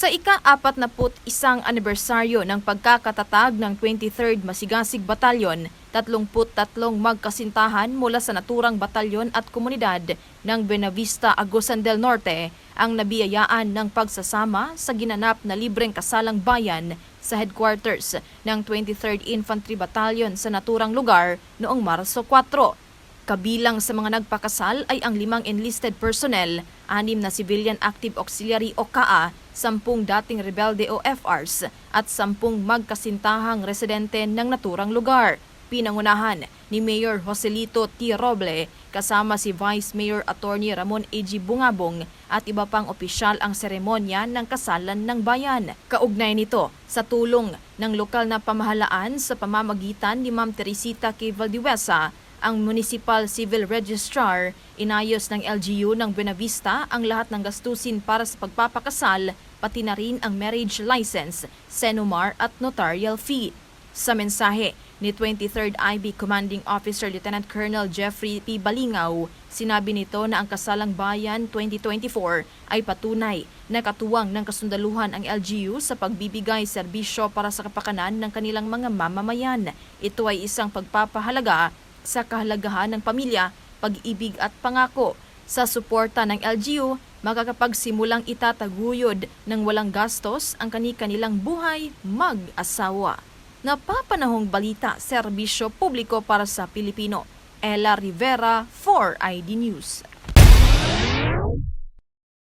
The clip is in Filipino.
Sa ika-41 isang anibersaryo ng pagkakatatag ng 23rd Masigasig Batalyon, 33 magkasintahan mula sa naturang batalyon at komunidad ng Benavista, Agusan del Norte ang nabiyayaan ng pagsasama sa ginanap na libreng kasalang bayan sa headquarters ng 23rd Infantry Battalion sa naturang lugar noong Marso 4. Kabilang sa mga nagpakasal ay ang limang enlisted personnel, anim na civilian active auxiliary o KA, sampung dating rebelde o FRs at sampung magkasintahang residente ng naturang lugar. Pinangunahan ni Mayor Joselito T. Roble kasama si Vice Mayor Attorney Ramon A.G. Bungabong at iba pang opisyal ang seremonya ng kasalan ng bayan. Kaugnay nito sa tulong ng lokal na pamahalaan sa pamamagitan ni Ma'am Teresita K. Valdivesa, ang Municipal Civil Registrar, inayos ng LGU ng Buenavista ang lahat ng gastusin para sa pagpapakasal, pati na rin ang marriage license, senumar at notarial fee. Sa mensahe ni 23rd IB Commanding Officer Lieutenant Colonel Jeffrey P. Balingaw, sinabi nito na ang Kasalang Bayan 2024 ay patunay na katuwang ng kasundaluhan ang LGU sa pagbibigay serbisyo para sa kapakanan ng kanilang mga mamamayan. Ito ay isang pagpapahalaga sa kahalagahan ng pamilya, pag-ibig at pangako. Sa suporta ng LGU, makakapagsimulang itataguyod ng walang gastos ang kani-kanilang buhay mag-asawa. Napapanahong balita, serbisyo publiko para sa Pilipino. Ella Rivera, 4ID News.